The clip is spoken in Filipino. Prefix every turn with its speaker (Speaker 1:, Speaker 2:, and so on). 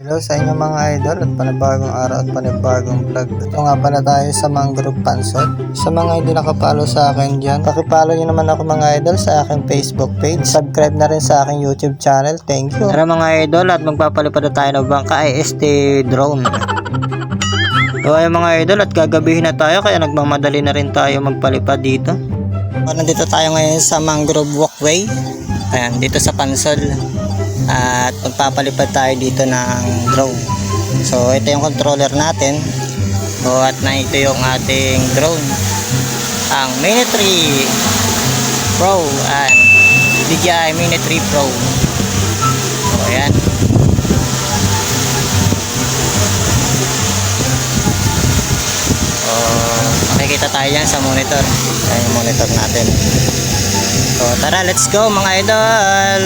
Speaker 1: Hello sa inyo mga idol at panibagong araw at panibagong vlog. Ito nga pala tayo sa Mangrove Pansot. Sa mga hindi nakapalo sa akin dyan, pakipalo nyo naman ako mga idol sa aking Facebook page. Subscribe na rin sa aking YouTube channel. Thank you. Tara mga idol at magpapalipad tayo ng bangka IST drone. So ayun mga idol at gagabihin na tayo kaya nagmamadali na rin tayo magpalipad dito. So, nandito tayo ngayon sa Mangrove Walkway. Ayan, dito sa Pansol. At magpapalipad tayo dito ng drone. So ito yung controller natin. So at na ito yung ating drone. Ang Mini 3 Pro and DJI Mini 3 Pro. So ayan. So makikita tayo yan sa monitor. Ayan yung monitor natin. So tara, let's go mga idol.